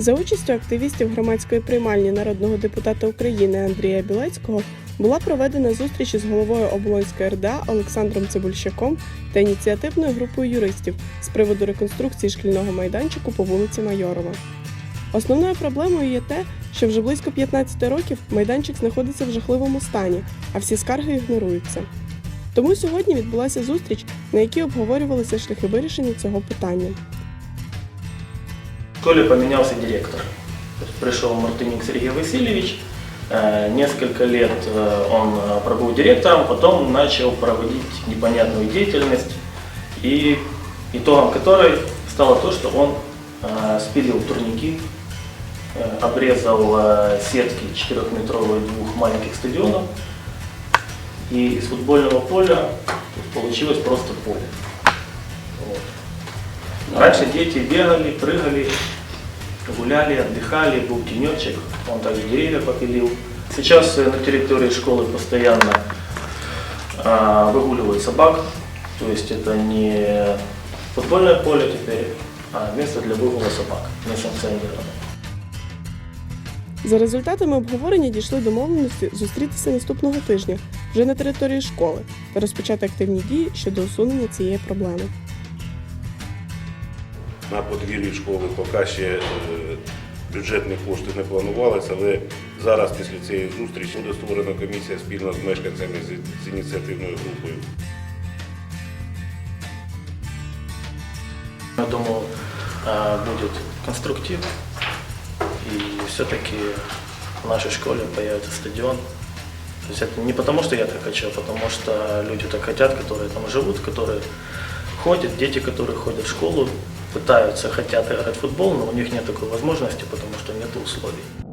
За участю активістів громадської приймальні народного депутата України Андрія Білецького була проведена зустріч із головою Оболонської РДА Олександром Цибульщаком та ініціативною групою юристів з приводу реконструкції шкільного майданчику по вулиці Майорова. Основною проблемою є те, що вже близько 15 років майданчик знаходиться в жахливому стані, а всі скарги ігноруються. Тому сьогодні відбулася зустріч, на якій обговорювалися шляхи вирішення цього питання. Школе поменялся директор. Пришел Мартыник Сергей Васильевич. Э, Несколько лет э, он э, пробыл директором, потом начал проводить непонятную деятельность, и итогом которой стало то, что он спилил турники, обрезал сетки 4-метровые двух маленьких стадионов, и из футбольного поля получилось просто поле. Вот. Раньше дети бегали, прыгали, гуляли, отдыхали, был тенечек, он также деревья попилил. Сейчас э, на территории школы постоянно а, выгуливают собак, то есть это не футбольное поле теперь, а место для выгула собак, несанкционированное. За результатами обговорення дійшли домовленості зустрітися наступного тижня вже на території школи та розпочати активні дії щодо усунення цієї проблеми. На подвір'ї школи поки ще е, бюджетні кошти не планувалися, але зараз після цієї зустрічі буде створена комісія спільно з мешканцями з- з ініціативною групою. Я думаю, а, будет конструктив, и все-таки в нашей школе появится стадион. То есть это не потому, что я так хочу, а потому что люди так хотят, которые там живут, которые ходят, дети, которые ходят в школу, пытаются, хотят играть в футбол, но у них нет такой возможности, потому что нет условий.